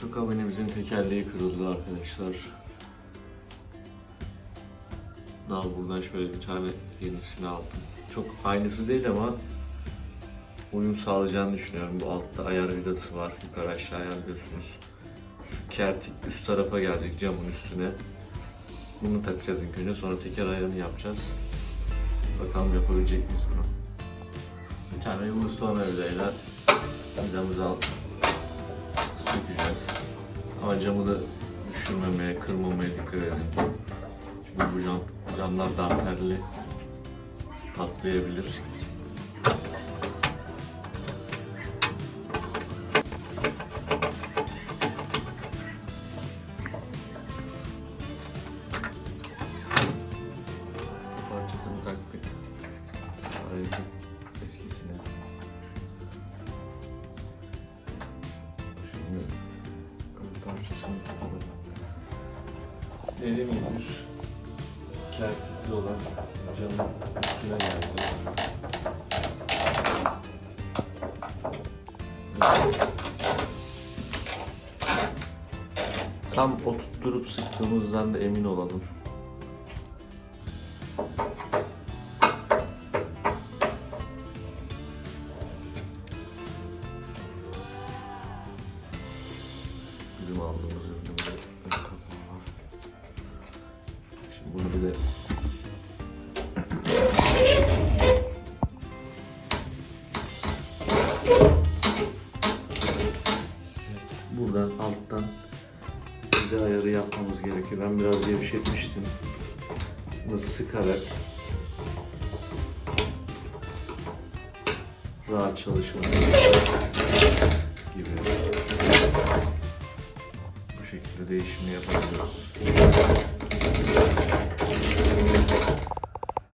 Şu kabinimizin tekerleği kırıldı arkadaşlar. Al buradan şöyle bir tane yenisini aldım. Çok aynısı değil ama uyum sağlayacağını düşünüyorum. Bu altta ayar vidası var. Yukarı aşağı ayarlıyorsunuz. Şu kertik üst tarafa gelecek camın üstüne. Bunu takacağız ilk önce. Sonra teker ayarını yapacağız. Bakalım yapabilecek miyiz bunu. Bir tane yıldız tornavidayla vidamızı alıp sökeceğiz. Ama camı da düşürmemeye, kırmamaya dikkat edin. Çünkü bu cam, camlar dantelli patlayabilir. Parçasını taktık. Arayı eskisine. Ön parçasını bir kertikli olan camın üstüne geldi. Tam oturtturup sıktığımızdan da emin olalım. Bizim aldığımız var. Şimdi bunu bir de buradan alttan bir ayarı yapmamız gerekiyor. Ben biraz gevşetmiştim. Bunu sıkarak rahat çalışması gibi do destino e aparelhoso.